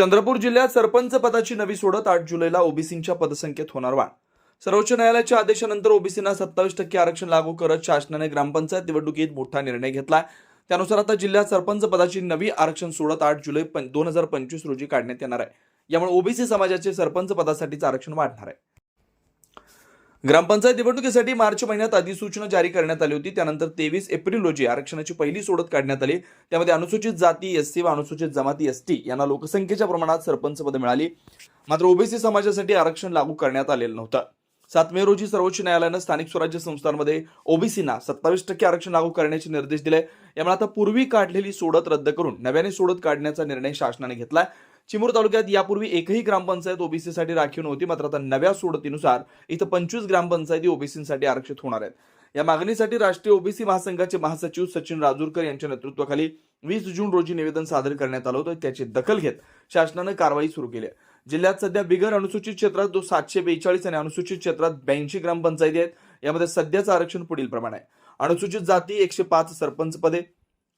चंद्रपूर जिल्ह्यात सरपंच पदाची नवी सोडत आठ जुलैला ओबीसींच्या पदसंख्येत होणार वाढ. सर्वोच्च न्यायालयाच्या आदेशानंतर ओबीसींना सत्तावीस टक्के आरक्षण लागू करत शासनाने ग्रामपंचायत निवडणुकीत मोठा निर्णय घेतला त्यानुसार आता जिल्ह्यात सरपंच पदाची नवी आरक्षण सोडत आठ जुलै दोन हजार पंचवीस रोजी काढण्यात येणार आहे. यामुळे ओबीसी समाजाचे सरपंच पदासाठीचं आरक्षण वाढणार आहे. ग्रामपंचायत निवडणुकीसाठी मार्च महिन्यात अधिसूचना जारी करण्यात आली होती. त्यानंतर तेवीस एप्रिल रोजी आरक्षणाची पहिली सोडत काढण्यात आली. त्यामध्ये अनुसूचित जाती एससी व अनुसूचित जमाती एसटी यांना लोकसंख्येच्या प्रमाणात सरपंच पद मिळाली. मात्र ओबीसी समाजासाठी आरक्षण लागू करण्यात आलेलं नव्हतं. सात मे रोजी सर्वोच्च न्यायालयानं स्थानिक स्वराज्य संस्थांमध्ये ओबीसीना सत्तावीस टक्के आरक्षण लागू करण्याचे निर्देश दिले. यामुळे आता पूर्वी काढलेली सोडत रद्द करून नव्याने सोडत काढण्याचा निर्णय शासनाने घेतलाय. चिमूर तालुक्यात यापूर्वी एकही ग्रामपंचायत ओबीसीसाठी राखीव नव्हती मात्र आता नव्या सोडतीनुसार इथं पंचवीस ग्रामपंचायती ओबीसीसाठी आरक्षित होणार आहेत. या मागणीसाठी राष्ट्रीय ओबीसी महासंघाचे महासचिव सचिन राजूरकर यांच्या नेतृत्वाखाली वीस जून रोजी निवेदन सादर करण्यात आलं होतं. त्याची दखल घेत शासनानं कारवाई सुरू केली आहे. जिल्ह्यात सध्या बिगर अनुसूचित क्षेत्रात जो सातशे बेचाळीस आणि अनुसूचित क्षेत्रात ब्याऐंशी ग्रामपंचायती आहेत यामध्ये सध्याचं आरक्षण पुढील प्रमाणे आहे. अनुसूचित जाती एकशे पाच सरपंच पदे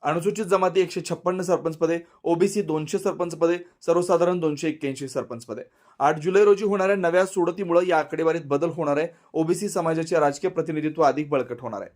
अनुसूचित जमाती एकशे छप्पन्न सरपंच पदे ओबीसी दोनशे सरपंच पदे सर्वसाधारण दोनशे एक्क्याऐंशी सरपंच पदे आठ जुलै रोजी होणाऱ्या नव्या सोडतीमुळे या आकडेवारीत बदल होणार आहे. ओबीसी समाजाचे राजकीय प्रतिनिधित्व अधिक बळकट होणार आहे.